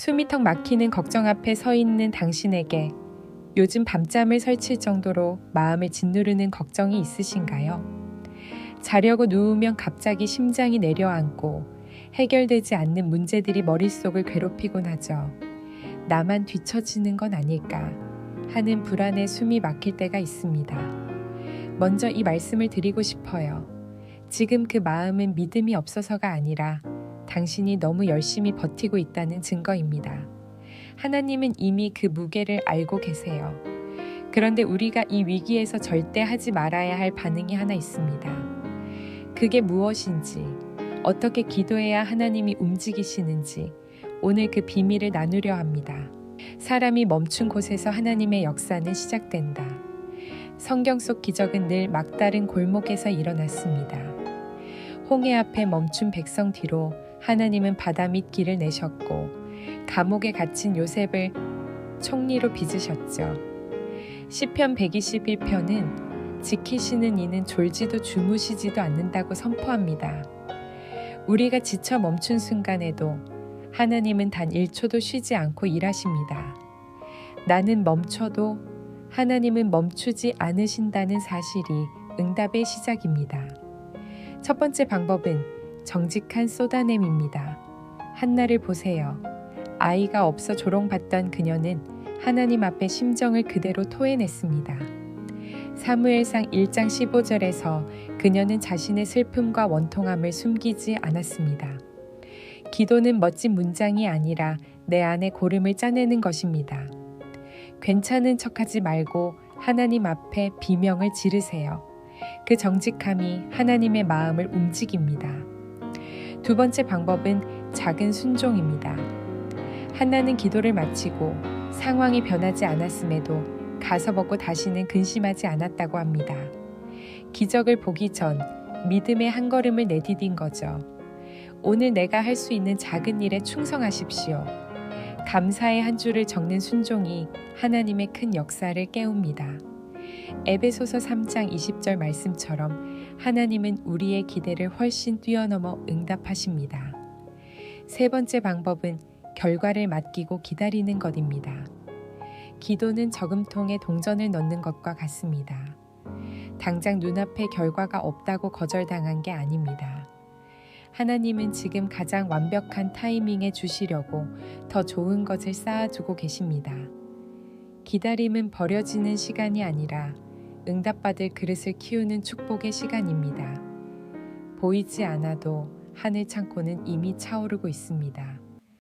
숨이 턱 막히는 걱정 앞에 서 있는 당신에게 요즘 밤잠을 설칠 정도로 마음을 짓누르는 걱정이 있으신가요? 자려고 누우면 갑자기 심장이 내려앉고 해결되지 않는 문제들이 머릿속을 괴롭히곤 하죠. 나만 뒤처지는 건 아닐까 하는 불안에 숨이 막힐 때가 있습니다. 먼저 이 말씀을 드리고 싶어요. 지금 그 마음은 믿음이 없어서가 아니라 당신이 너무 열심히 버티고 있다는 증거입니다. 하나님은 이미 그 무게를 알고 계세요. 그런데 우리가 이 위기에서 절대 하지 말아야 할 반응이 하나 있습니다. 그게 무엇인지, 어떻게 기도해야 하나님이 움직이시는지 오늘 그 비밀을 나누려 합니다. 사람이 멈춘 곳에서 하나님의 역사는 시작된다. 성경 속 기적은 늘 막다른 골목에서 일어났습니다. 홍해 앞에 멈춘 백성 뒤로 하나님은 바다 밑 길을 내셨고 감옥에 갇힌 요셉을 총리로 빚으셨죠. 시편 121편은 지키시는 이는 졸지도 주무시지도 않는다고 선포합니다. 우리가 지쳐 멈춘 순간에도 하나님은 단 1초도 쉬지 않고 일하십니다. 나는 멈춰도 하나님은 멈추지 않으신다는 사실이 응답의 시작입니다. 첫 번째 방법은 정직한 쏟아냄입니다. 한나를 보세요. 아이가 없어 조롱받던 그녀는 하나님 앞에 심정을 그대로 토해냈습니다. 사무엘상 1장 15절에서 그녀는 자신의 슬픔과 원통함을 숨기지 않았습니다. 기도는 멋진 문장이 아니라 내 안에 고름을 짜내는 것입니다. 괜찮은 척하지 말고 하나님 앞에 비명을 지르세요. 그 정직함이 하나님의 마음을 움직입니다. 두 번째 방법은 작은 순종입니다. 한나는 기도를 마치고 상황이 변하지 않았음에도 가서 먹고 다시는 근심하지 않았다고 합니다. 기적을 보기 전 믿음의 한 걸음을 내디딘 거죠. 오늘 내가 할 수 있는 작은 일에 충성하십시오. 감사의 한 줄을 적는 순종이 하나님의 큰 역사를 깨웁니다. 에베소서 3장 20절 말씀처럼 하나님은 우리의 기대를 훨씬 뛰어넘어 응답하십니다. 세 번째 방법은 결과를 맡기고 기다리는 것입니다. 기도는 저금통에 동전을 넣는 것과 같습니다. 당장 눈앞에 결과가 없다고 거절당한 게 아닙니다. 하나님은 지금 가장 완벽한 타이밍에 주시려고 더 좋은 것을 쌓아두고 계십니다. 기다림은 버려지는 시간이 아니라 응답받을 그릇을 키우는 축복의 시간입니다. 보이지 않아도 하늘 창고는 이미 차오르고 있습니다.